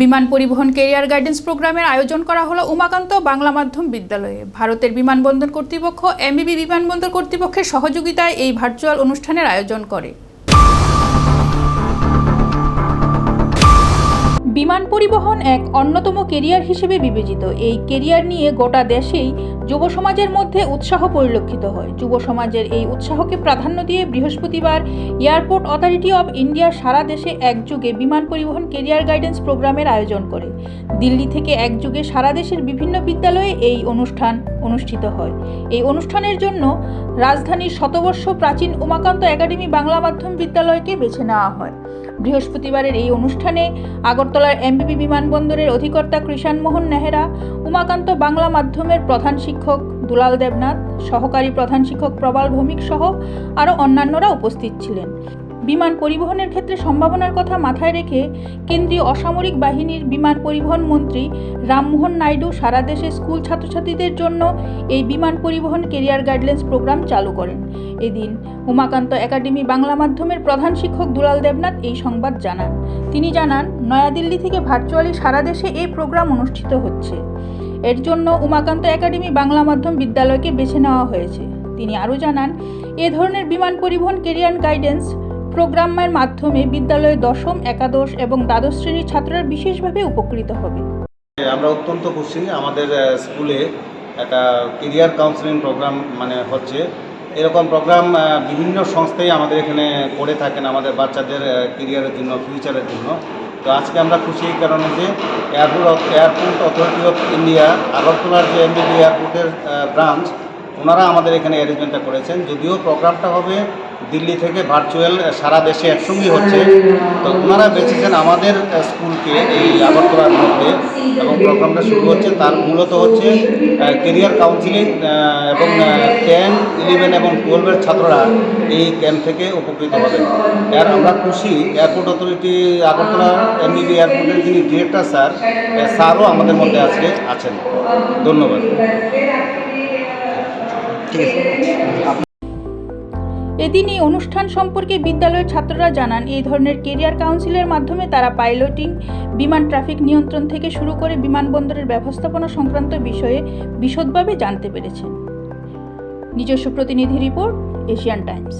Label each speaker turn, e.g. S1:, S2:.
S1: বিমান পরিবহন career guidance প্রোগ্রামের আয়োজন করা হলো উমাকান্ত বাংলা মাধ্যম বিদ্যালয়ে। ভারতের বিমানবন্দর কর্তৃপক্ষ এমবিবি বিমানবন্দর কর্তৃপক্ষের সহযোগিতায় এই ভার্চুয়াল অনুষ্ঠানের আয়োজন করে। বিমান পরিবহন এক অন্যতম কেরিয়ার হিসেবে বিবেচিত। এই কেরিয়ার নিয়ে গোটা দেশেই যুব সমাজের মধ্যে উৎসাহ পরিলক্ষিত হয়। যুব সমাজের এই উৎসাহকে প্রাধান্য দিয়ে বৃহস্পতিবার এয়ারপোর্ট অথরিটি অব ইন্ডিয়া সারা দেশে একযুগে বিমান পরিবহন কেরিয়ার গাইডেন্স প্রোগ্রামের আয়োজন করে। দিল্লি থেকে একযুগে সারা দেশের বিভিন্ন বিদ্যালয়ে এই অনুষ্ঠান অনুষ্ঠিত হয়। এই অনুষ্ঠানের জন্য রাজধানীর শতবর্ষ প্রাচীন উমাকান্ত একাডেমি বাংলা মাধ্যম বিদ্যালয়কে বেছে নেওয়া হয়। বৃহস্পতিবারের এই অনুষ্ঠানে আগরতলার এমবিবি বিমানবন্দরের অধিকর্তা কৃষাণ মোহন নেহেরা, উমাকান্ত বাংলা মাধ্যমের প্রধান শিক্ষক দুলাল দেবনাথ, সহকারী প্রধান শিক্ষক প্রবাল ভৌমিক সহ আরও অন্যান্যরা উপস্থিত ছিলেন। বিমান পরিবহনের ক্ষেত্রে সম্ভাবনার কথা মাথায় রেখে কেন্দ্রীয় অসামরিক বাহিনীর বিমান পরিবহন মন্ত্রী রামমোহন নাইডু সারা দেশে স্কুল ছাত্রছাত্রীদের জন্য এই বিমান পরিবহন কেরিয়ার গাইডলাইন্স প্রোগ্রাম চালু করেন। এদিন উমাকান্ত একাডেমি বাংলা মাধ্যমের প্রধান শিক্ষক দুলাল দেবনাথ এই সংবাদ জানান। তিনি জানান, নয়াদিল্লি থেকে ভার্চুয়ালি সারা দেশে এই প্রোগ্রাম অনুষ্ঠিত হচ্ছে। এর জন্য উমাকান্ত একাডেমি বাংলা মাধ্যম বিদ্যালয়কে বেছে নেওয়া হয়েছে। তিনি আরও জানান, এ ধরনের বিমান পরিবহন কেরিয়ার গাইডেন্স প্রোগ্রামের মাধ্যমে বিদ্যালয়ের দশম, একাদশ এবং দ্বাদশ শ্রেণির ছাত্ররা বিশেষভাবে উপকৃত হবে।
S2: আমরা অত্যন্ত খুশি। আমাদের স্কুলে একটা কেরিয়ার কাউন্সিলিং প্রোগ্রাম মানে হচ্ছে। এরকম প্রোগ্রাম বিভিন্ন সংস্থাই আমাদের এখানে করে থাকেন আমাদের বাচ্চাদের কেরিয়ারের জন্য ফিউচারের জন্য। তো আজকে আমরা খুশি এই কারণে যে airport airport authority of India আগরতলার যে এমবিবি এয়ারপোর্টের ব্রাঞ্চ ওনারা আমাদের এখানে অ্যারেঞ্জমেন্টটা করেছেন। যদিও প্রোগ্রামটা হবে দিল্লি থেকে ভার্চুয়াল সারা দেশে একসঙ্গেই হচ্ছে। তো ওনারা বেছেছেন আমাদের স্কুলকে এই আগরতলার মধ্যে এবং প্রোগ্রামটা শুরু হচ্ছে। তার মূলত হচ্ছে কেরিয়ার কাউন্সিলিং এবং টেন ইলেভেন এবং টুয়েলভের ছাত্ররা এই ক্যাম্প থেকে উপকৃত হবেন আর আমরা খুশি এয়ারপোর্ট অথরিটি আগরতলা এমবিবি এয়ারপোর্টের যিনি ডিরেক্টর স্যার স্যারও আমাদের মধ্যে আজকে আছেন। ধন্যবাদ।
S1: এদিন এই অনুষ্ঠান সম্পর্কে বিদ্যালয়ের ছাত্ররা জানান, এই ধরনের কেরিয়ার কাউন্সিলের মাধ্যমে তারা পাইলটিং, বিমান ট্রাফিক নিয়ন্ত্রণ থেকে শুরু করে বিমানবন্দরের ব্যবস্থাপনা সংক্রান্ত বিষয়ে বিশদভাবে জানতে পেরেছেন। নিজস্ব প্রতিনিধি রিপোর্ট, এশিয়ান টাইমস।